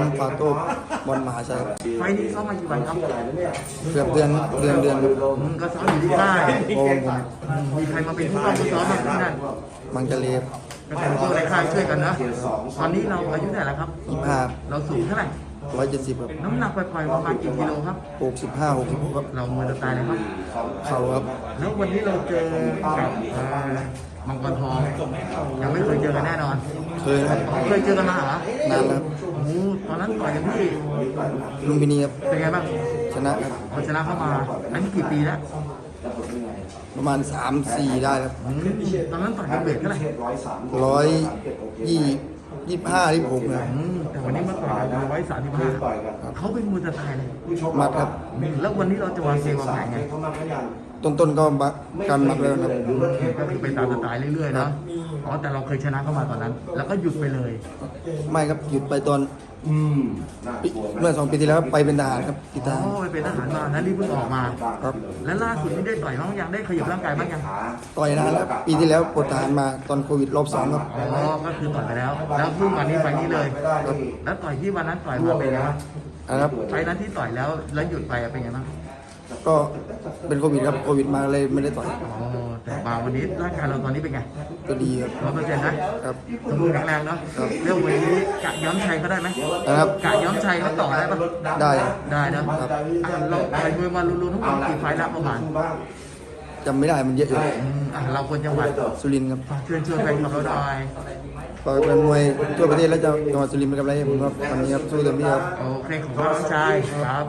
ผมปาโต้บอลมหาชัยครับไฟล์นี้ซ้อมมากี่วันครับเกือบเดือนเดือนเดือนครับอืมก็ซ้อมอยู่ที่ค่ายโอ้ผมอืมมีใครมาเป็นผู้ป้องผู้ซ้อมบ้างที่นั่นมังกรเลฟก็เป็นพวกในค่ายช่วยกันนะตอนนี้เราอายุเท่าไหร่แล้วครับ ยี่ห้าเราสูงเท่าไหร่ ร้อยเจ็ดสิบครับน้ำหนักปล่อยๆประมาณกี่กิโลครับ หกสิบห้าหกสิบครับเรามือจะตายเลยครับ เข่าครับแล้ววันนี้เราเจอกับเอ่อมังกรทองยังไม่เคยเจอกันแน่นอน เคยครับเคยเจอกันมาเหรอนานแล้วโอ้ โหตอนนั้นต่อยกันที่ลุมพินีครับเป็นไงบ้างชนะครับพอชนะเข้ามาอันนี้กี่ปีแล้วประมาณสามสี่ได้ครับอืมตอนนั้นต่อยกันเบรกเท่าไหร่ร้อยยี่ยี่ห้าที่ผมนะครับอืมแต่วันนี้มาต่อยกันร้อยสามสิบห้าเขาเป็นมือจะตายเลยมัดครับอืมแล้ววันนี้เราจะวางเกมวางแผนไงต้นๆก็บักการมัดแล้วครับอืมก็คือไปตามสไตล์เรื่อยๆเนาะ อ๋อแต่เราเคยชนะเข้ามาตอนนั้น แล้วก็หยุดไปเลย ไม่ครับหยุดไปตอนปีเมื่อสองปีที่แล้วไปเป็นทหารครับติดอ๋ทอหารไปเป็นทหารมาแล้วนี่เพิ่งออกมา ครับแล้วล่าสุดนี่ได้ต่อยบ้างยังได้ขยับร่างกายบ้างยังต่อยนานแล้วปีที่แล้วปลดทหารมาตอนโควิดรอบสองครับอ๋อก็คือต่อยไปแล้ว แล้วเพิ่งวันนี้ไฟล์นี้เลย แล้วต่อยที่วันนั้นต่อยมาเป็นไงบ้างนะครับ ไฟล์นั้นที่ต่อยแล้วแล้วหยุดไปอะเป็นไงบ้างก็เป็นโควิดครับโควิดมาเลยไม่ได้ต่อย อ๋อ แต่มาวันนี้ร่างกายเราตอนนี้เป็นไงก็ดีครับร้อยเปอร์เซ็นต์นะครับสมบูรณ์แข็งแรงเนาะเรื่องวันนี้กะย้อมชัยเขาได้ไหมนะครับกะย้อมชัยเขาต่อได้ปะได้ได้นะครับอะเราต่อยมวยมารุนๆทั้งหมดกี่ไฟล์แล้วประมาณจำไม่ได้มันเยอะอยู่อืมอะเราคนจังหวัดสุรินทร์ครับฝากเชิญชวนแฟนคลับเราหน่อยก็เป็นมวยทั่วประเทศแล้วจะจังหวัดสุรินทร์เป็นกำไรให้ผมครับวันนี้ครับสู้เต็มที่ครับโอเคของเราน้องชายครับ